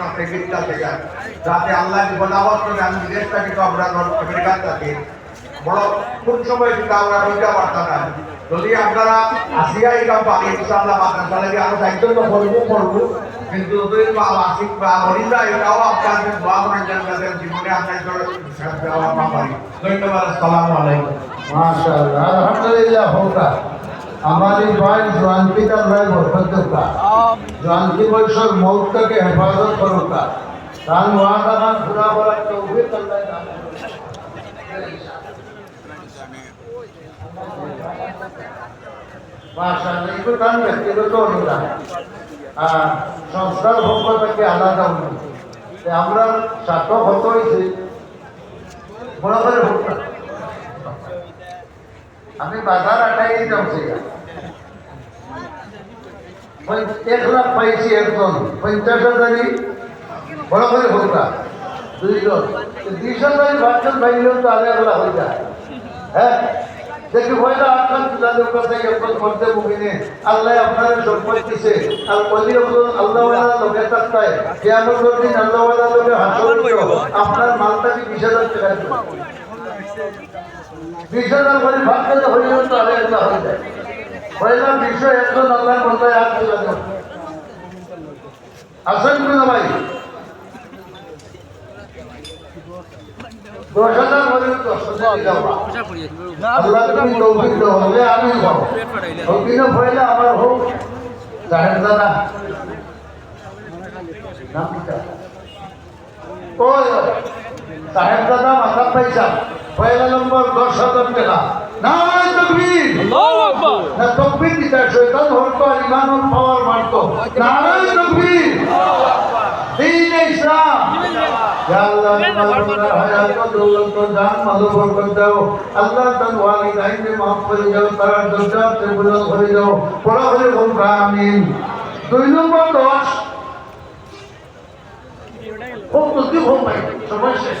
সাথে বিদ্যা থেকে যাতে আল্লাহ বনাবত করে আমি বিদেশ থেকে আমরা আমেরিকার থাকি। বড় কোন সময় কিন্তু আমরা বইটা পারতাম না যদি আপনারা আসিয়া এই কাম পারি ইনশাআল্লাহ পাঠান তাহলে কি আরও দায়িত্ব তো করব করব কিন্তু যদি বা আসিক বা হরিদা এটাও আপনাদের দোয়া করেন জানাবেন জীবনে আপনাদের সাথে দেওয়া পারি ধন্যবাদ, আসসালামু আলাইকুম। মাশাআল্লাহ, আলহামদুলিল্লাহ, হোক हमारी भाई जानकी का भाई बरकत का जानकी बशर मौत के हिफाजत करूँगा कान वहाँ का नाम पूरा बड़ा तौफीक अल्लाह का মাশাআল্লাহ একটু কান ব্যক্তিগত অনুদান আর সংস্কার পক্ষ থেকে আলাদা অনুদান আমরা ছাত্র হত হয়েছি বড় করে ভোটটা আমি বাজার আটাই যাচ্ছি এক লাখ পাইছি একজন। পঞ্চাশ হাজারই। বড় করে ভোটটা। দুইজন দুইশো হাজারই ভাবছেন ভাইলেও তো আগে এগুলা হয়ে যায়। হ্যাঁ? দেখি ভয়টা আপনার তাদের কাছে একজন করতে মুখিনে আল্লাহ আপনার সম্পদ দিছে। আর বলি আল্লাহ লোকের তাত্তায় কেমন দিন আল্লাহ লোকে হাসল আপনার মালটাকে বিশ হাজার টাকা বিশ হাজার করে ভাগ করে হয়ে তো আগে এগুলা হয়ে যায়। হইলাম বিশ্ব একজন আল্লাহ বলতে আর কি লাগে আসেন কিনা ভাই। দশ হাজার করে দশ হাজার আল্লাহ তুমি দাও হলে আমি হব ওকিনে হইলে আমার হোক। জাহের দাদা। নাম সাহেব দাদা, মাথা দশ হাজার টাকা। তকবীর। না তকবীর দিতে আর পাওয়ার মারতো নারায় তকবীর। দিন ইসলাম। আল্লাহ দুই নম্বর দশ। খুব খুব ভাই। সময় শেষ।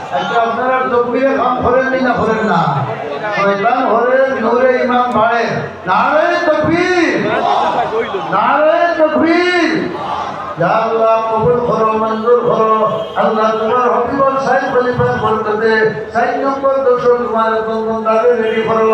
একটা আপনারা তকবীরে কাম করেন নি না করেন না? শয়তান হরে নূরে ইমাম বাড়ে। নারে তকবীর। নারে তকবীর। আল্লাহ কবুল করো, মঞ্জুর করো। আল্লাহ তোমার হবিবর সাইড খলিফার বরকতে সাইড নম্বর দোষর তোমার বন্ধন রেডি করো।